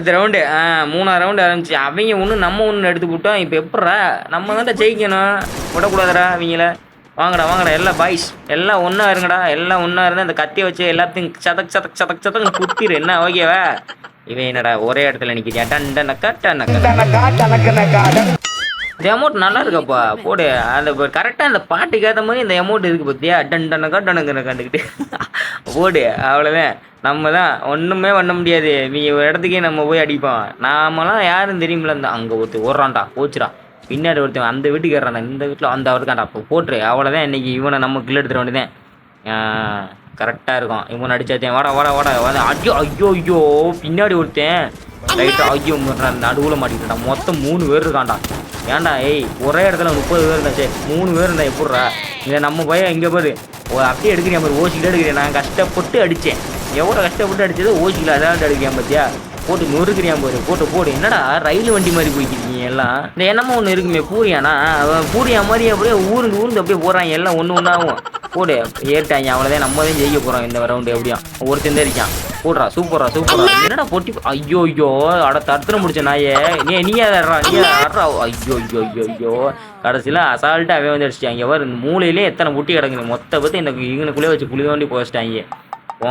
இந்த ரவுண்டு ஆ மூணாவது ரவுண்டு ஆரம்பிச்சு. அவங்க ஒன்று நம்ம ஒன்று எடுத்து விட்டோம். இப்போ எப்பட்றா நம்ம தான் ஜெயிக்கணும். விடக்கூடாதுடா அவங்கள. வாங்கடா வாங்கடா எல்லாம் பாய்ஸ் எல்லாம் ஒன்றா இருங்கடா. எல்லாம் ஒன்றா இருந்து அந்த கத்தியை வச்சு எல்லாத்தையும் சதக் சதக் சதக் சதக் குத்திரு. என்ன? ஓகேவா இவன் என்னடா ஒரே இடத்துல நிற்கிறியா டனக்கா டனக்கா இந்த அமௌண்ட் நல்லா இருக்கப்பா. போடு. அந்த கரெக்டாக அந்த பாட்டுக்கு ஏற்ற மாதிரி இந்த அமௌண்ட் இருக்கு பார்த்தியா டன் டனக்கா டனக்கு கண்டுக்கிட்டு. ஓடு அவ்வளோதான் நம்ம தான் ஒன்றுமே பண்ண முடியாது. நீ ஒரு இடத்துக்கே நம்ம போய் அடிப்போம். நாமெல்லாம் யாரும் தெரியுமில்ல அந்த அங்கே ஒருத்தர் ஓடுறான்டா போச்சுடா. பின்னாடி ஒருத்தன் அந்த வீட்டுக்கு ஏறான்டா இந்த வீட்டில் அந்த அவருக்காண்டா அப்போ போட்டுரு அவ்வளோதான் இன்னைக்கு இவனை நம்ம கிள்ள எடுத்துட வேண்டியதான் கரெக்டாக இருக்கும். இவன் அடிச்சாத்தேன் வாடா வாடா வாடா வாடா. ஐயோ ஐயோ ஐயோ பின்னாடி ஒருத்தன். லைட்டாக ஐயோ நடுவில் மாட்டிக்கிட்டா மொத்தம் மூணு பேர் இருக்கான்டா. ஏன்டா ஏய் ஒரே இடத்துல முப்பது பேர் இருந்தாச்சே மூணு பேர் இருந்தா எப்பட்றா இதை நம்ம பையன் இங்கே பாரு அப்படியே எடுக்கிறேன் பாரு ஓசிக்கிட்ட எடுக்கிறேன் நான் கஷ்டப்பட்டு அடித்தேன் எவ்வளோ கஷ்டப்பட்டு அடித்ததோ ஓசிக்கில் அதாவது அடிக்கிறேன் பார்த்தியா போட்டு நொறுக்கிறியான் பாரு போட்டு போடு. என்னடா ரயில் வண்டி மாதிரி போய்க்கிறீங்க எல்லாம்? இந்த என்னமோ ஒன்று இருக்குமே பூரியானா? பூரியா மாதிரி அப்படியே ஊருந்து ஊர்ந்து அப்படியே போகிறாங்க எல்லாம் ஒன்று ஒன்றாகும் போடு ஏறிட்டாங்க அவ்வளோதான் நம்ம தான் ஜெயிக்க போகிறோம் இந்த ரவுண்டு எப்படியும். ஒருத்தன் தான் இருக்கான். போடுறா சூப்பரா சூப்பரா என்னடா பொட்டி? ஐயோ ஐயோ. அட தடுத்துட முடிச்ச நாயே. நீ நீ ஆடுறா நீ ஆடுறா ஐயோ ஐயோ ஐயோ ஐயோ. கடைசியில் அசால்ட்டாக அவன் வந்து அடிச்சிட்டாங்க வர இந்த மூலையிலே எத்தனை புட்டி கிடக்குது. மொத்த பற்றி இந்த இங்கனுக்குள்ளே வச்சு புளி தோண்டி போச்சிட்டாங்க.